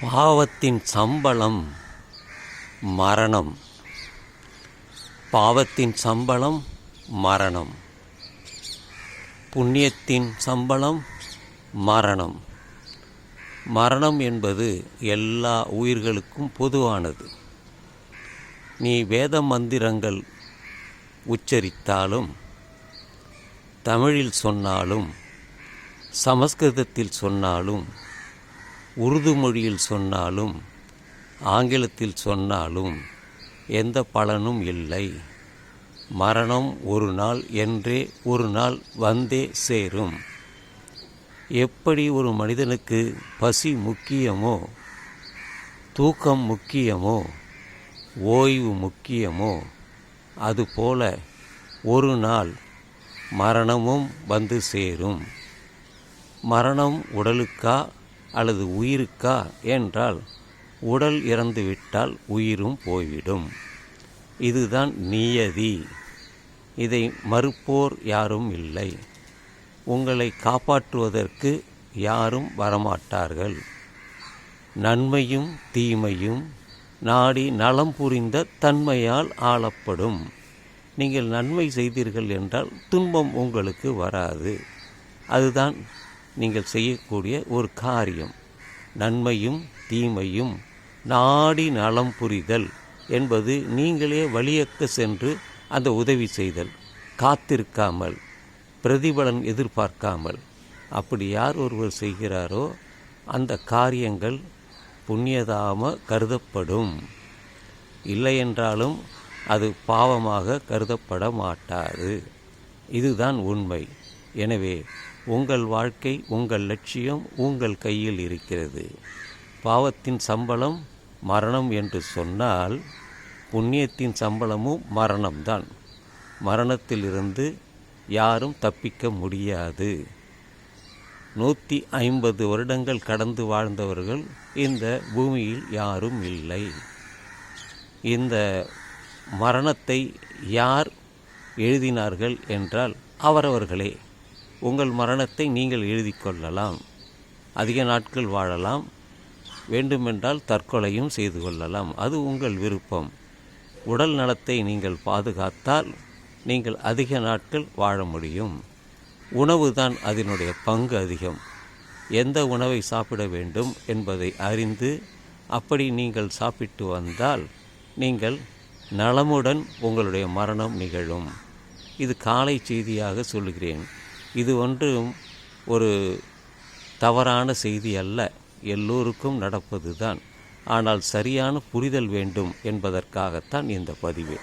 பாவத்தின் சம்பளம் மரணம். பாவத்தின் சம்பளம் மரணம். புண்ணியத்தின் சம்பளம் மரணம். மரணம் என்பது எல்லா உயிர்களுக்கும் பொதுவானது. நீ வேத மந்திரங்கள் உச்சரித்தாலும் தமிழில் சொன்னாலும் சமஸ்கிருதத்தில் சொன்னாலும் உருது மொழியில் சொன்னாலும் ஆங்கிலத்தில் சொன்னாலும் எந்த பலனும் இல்லை. மரணம் ஒரு நாள் என்றே ஒரு நாள் வந்தே சேரும். எப்படி ஒரு மனிதனுக்கு பசி முக்கியமோ தூக்கம் முக்கியமோ ஓய்வு முக்கியமோ அதுபோல ஒரு நாள் மரணமும் வந்து சேரும். மரணம் உடலுக்கா அல்லது உயிருக்கா என்றால் உடல் இறந்துவிட்டால் உயிரும் போய்விடும். இதுதான் நியதி. இதை மறுப்போர் யாரும் இல்லை. உங்களை காப்பாற்றுவதற்கு யாரும் வரமாட்டார்கள். நன்மையும் தீமையும் நாடி நலம் புரிந்த தன்மையால் ஆளப்படும். நீங்கள் நன்மை செய்தீர்கள் என்றால் துன்பம் உங்களுக்கு வராது. அதுதான் நீங்கள் செய்யக்கூடிய ஒரு காரியம். நன்மையும் தீமையும் நாடி நலம் புரிதல் என்பது நீங்களே வழியக்க சென்று அந்த உதவி செய்தல். காத்திருக்காமல் பிரதிபலன் எதிர்பார்க்காமல். அப்படி யார் ஒருவர் செய்கிறாரோ அந்த காரியங்கள் புண்ணியதாம கருதப்படும். இல்லையென்றாலும் அது பாவமாக கருதப்பட மாட்டாது. இதுதான் உண்மை. எனவே உங்கள் வாழ்க்கை உங்கள் லட்சியம் உங்கள் கையில் இருக்கிறது. பாவத்தின் சம்பளம் மரணம் என்று சொன்னால் புண்ணியத்தின் சம்பளமும் மரணம்தான். மரணத்திலிருந்து யாரும் தப்பிக்க முடியாது. நூற்றி ஐம்பது வருடங்கள் கடந்து வாழ்ந்தவர்கள் இந்த பூமியில் யாரும் இல்லை. இந்த மரணத்தை யார் எழுதினார்கள் என்றால் அவரவர்களே. உங்கள் மரணத்தை நீங்கள் எழுதி கொள்ளலாம் அதிக நாட்கள் வாழலாம். வேண்டுமென்றால் தற்கொலையும் செய்து கொள்ளலாம். அது உங்கள் விருப்பம். உடல் நலத்தை நீங்கள் பாதுகாத்தால் நீங்கள் அதிக நாட்கள் வாழ முடியும். உணவு தான் அதனுடைய பங்கு அதிகம். எந்த உணவை சாப்பிட வேண்டும் என்பதை அறிந்து அப்படி நீங்கள் சாப்பிட்டு வந்தால் நீங்கள் நலமுடன் உங்களுடைய மரணம் நிகழும். இது காலை செய்தியாக சொல்கிறேன் இது ஒன்றும் ஒரு தவறான செய்தி அல்ல. எல்லோருக்கும் நடப்பது தான் ஆனால் சரியான புரிதல் வேண்டும் என்பதற்காகத்தான் இந்த பதிவு.